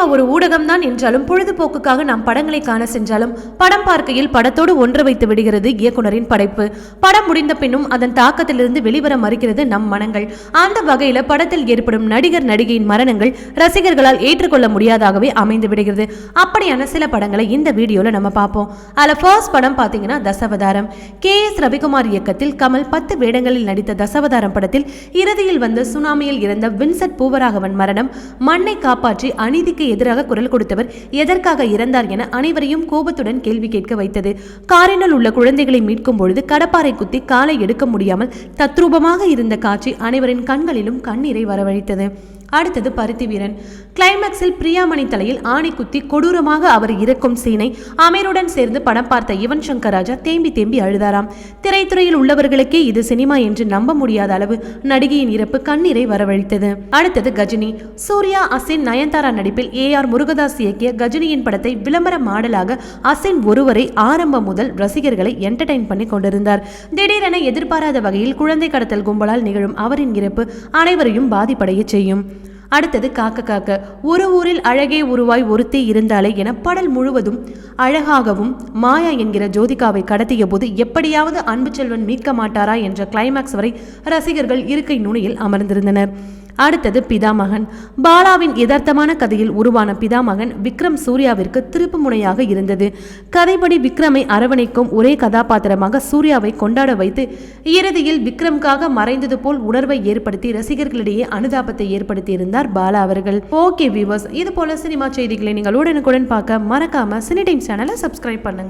Cinema ஒரு ஊடகம் தான் என்றாலும் பொழுதுபோக்குக்காக நாம் படங்களை காண சென்றாலும் படம் பார்க்கையில் படத்தோடு ஒன்று வைத்து விடுகிறது இயக்குனரின் படைப்பு. படம் முடிந்த பின்னும் அதன் தாக்கத்திலிருந்து வெளிவர மறுக்கிறது நம் மனங்கள். அந்த வகையில் படத்தில் ஏற்படும் நடிகர் நடிகையின் மரணங்கள் ரசிகர்களால் ஏற்றுக்கொள்ள முடியாதாகவே அமைந்து விடுகிறது. அப்படியான சில படங்களை இந்த வீடியோல நம்ம பார்ப்போம். அதில் ஃபர்ஸ்ட் படம் பாத்தீங்கன்னா தசவதாரம். கே எஸ் ரவிக்குமார் இயக்கத்தில் கமல் பத்து வேடங்களில் நடித்த தசவதாரம் படத்தில் இறுதியில் வந்த சுனாமியில் இறந்த வின்சென்ட் பூவராகவன் மரணம். மண்ணை காப்பாற்றி அநீதிக்கு எதிராக குரல் கொடுத்தவர் எதற்காக இறந்தார் என அனைவரையும் கோபத்துடன் கேள்வி கேட்க வைத்தது. காரினுள் உள்ள குழந்தைகளை மீட்கும் பொழுது கடப்பாரை குத்தி காலை எடுக்க முடியாமல் தத்ரூபமாக இருந்த காட்சி அனைவரின் கண்களிலும் கண்ணீரை வரவழைத்தது. அடுத்தது பருத்தி வீரன். கிளைமேக்ஸில் பிரியாமணி தலையில் ஆணை குத்தி கொடூரமாக அவர் இறக்கும் சீனை அமீருடன் சேர்ந்து படம் பார்த்த யுவன் சங்கர் ராஜா தேம்பி தேம்பி அழுதாராம். திரைத்துறையில் உள்ளவர்களுக்கே இது சினிமா என்று நம்ப முடியாத அளவு நடிகையின் இறப்பு கண்ணீரை வரவழைத்தது. அடுத்தது கஜினி. சூர்யா அசின் நயன்தாரா நடிப்பில் ஏ ஆர் முருகதாஸ் இயக்கிய கஜினியின் படத்தை விளம்பர மாடலாக அசின் ஒருவரை ஆரம்பம் முதல் ரசிகர்களை என்டர்டைன் பண்ணி கொண்டிருந்தார். திடீரென எதிர்பாராத வகையில் குழந்தை கடத்தல் கும்பலால் நிகழும் அவரின் இறப்பு அனைவரையும் பாதிப்படைய செய்யும். அடுத்தது காக்க காக்க. ஒரு ஊரில் அழகே உருவாய் ஒருத்தி இருந்தாலே என பாடல் முழுவதும் அழகாகவும் மாயா என்கிற ஜோதிகாவை கடத்திய போது எப்படியாவது அன்பு செல்வன் மீட்க மாட்டாரா என்ற கிளைமாக்ஸ் வரை ரசிகர்கள் இருக்கை நுனியில் அமர்ந்திருந்தனர். அடுத்தது பிதாமகன். பாலாவின் யதார்த்தமான கதையில் உருவான பிதாமகன் விக்ரம் சூர்யாவிற்கு திருப்பு முனையாக இருந்தது. கதைப்படி விக்ரமை அரவணைக்கும் ஒரே கதாபாத்திரமாக சூர்யாவை கொண்டாட வைத்து இறுதியில் விக்ரம்காக மறைந்தது போல் உணர்வை ஏற்படுத்தி ரசிகர்களிடையே அனுதாபத்தை ஏற்படுத்தியிருந்தார் பாலா அவர்கள். ஓகே வியூவர்ஸ் இது போல சினிமா செய்திகளை நீங்கள் உடனுக்குடன் பார்க்க மறக்காம சினி டைம் சேனலை சப்ஸ்கிரைப் பண்ணுங்க.